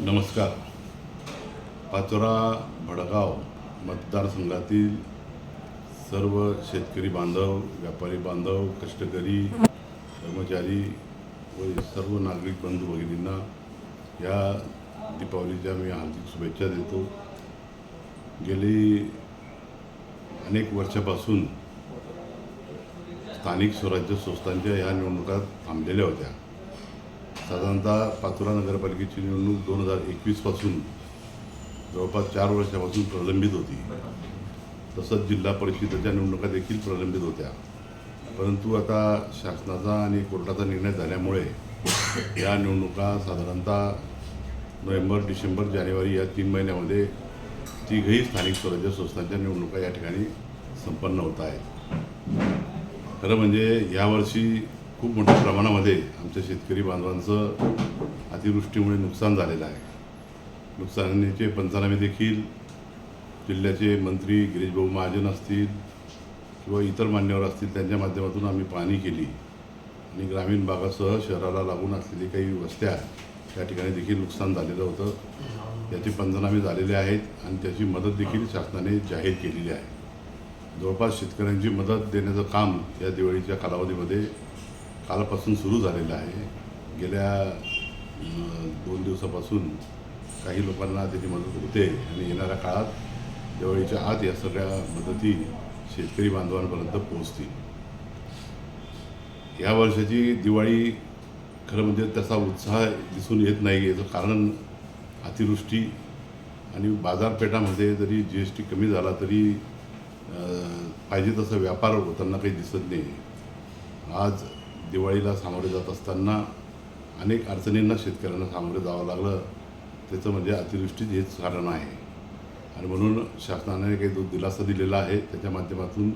नमस्कार. पाचोरा भडगाव मतदारसंघातील सर्व शेतकरी बांधव व्यापारी बांधव कष्टकरी कर्मचारी व सर्व नागरिक बंधू भगिनींना या दीपावलीच्या मी हार्दिक शुभेच्छा देतो. गेली अनेक वर्षापासून स्थानिक स्वराज्य संस्थांच्या या निवडणुका थांबलेल्या होत्या. साधारणतः पाचोरा नगरपालिकेची निवडणूक दोन हजार एकवीसपासून जवळपास चार वर्षापासून प्रलंबित होती. तसंच जिल्हा परिषदेच्या निवडणुका देखील प्रलंबित होत्या. परंतु आता शासनाचा आणि कोर्टाचा निर्णय झाल्यामुळे या निवडणुका साधारणतः नोव्हेंबर डिसेंबर जानेवारी या तीन महिन्यामध्ये तिघही स्थानिक स्वराज्य संस्थांच्या निवडणुका या ठिकाणी संपन्न होत आहेत. खरं म्हणजे यावर्षी खूप मोठ्या प्रमाणामध्ये आमच्या शेतकरी बांधवांचं अतिवृष्टीमुळे नुकसान झालेलं आहे. नुकसानीचे पंचनामे देखील जिल्ह्याचे मंत्री गिरीशभाऊ महाजन असतील किंवा इतर मान्यवर असतील त्यांच्या माध्यमातून आम्ही पाहणी केली. आणि ग्रामीण भागासह शहराला लागून असलेली काही वस्त्या त्या ठिकाणी देखील नुकसान झालेलं होतं. याचे पंचनामे झालेले आहेत आणि त्याची मदत देखील शासनाने जाहीर केलेली आहे. जवळपास शेतकऱ्यांची मदत देण्याचं काम या दिवाळीच्या कालावधीमध्ये कालपासून सुरू झालेलं आहे. गेल्या दोन दिवसापासून काही लोकांना त्याची मदत होते आणि येणाऱ्या काळात दिवाळीच्या आत या सगळ्या मदती शेतकरी बांधवांपर्यंत पोहोचतील. या वर्षाची दिवाळी खरं म्हणजे त्याचा उत्साह दिसून येत नाही याचं कारण अतिवृष्टी आणि बाजारपेठामध्ये जरी जी एस टी कमी झाला तरी पाहिजे तसा व्यापार होताना काही दिसत नाही. आज दिवाळीला सामोरे जात असताना अनेक अडचणींना शेतकऱ्यांना सामोरे जावं लागलं. त्याचं म्हणजे अतिवृष्टीच हेच कारण आहे. आणि म्हणून शासनाने काही जो दिलासा दिलेला आहे. त्याच्या माध्यमातून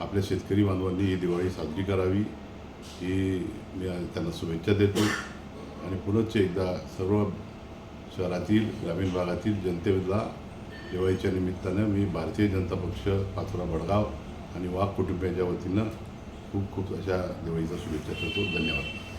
आपल्या शेतकरी बांधवांनी ही दिवाळी साजरी करावी. ही मी त्यांना शुभेच्छा देतो. आणि पुनश्च एकदा सर्व शहरातील ग्रामीण भागातील जनतेला दिवाळीच्या निमित्तानं मी भारतीय जनता पक्ष पाचोरा भडगाव आणि वाघ कुटुंबियाच्या वतीनं खूप खूप अशा दिवाळीच्या शुभेच्छा करतो धन्यवाद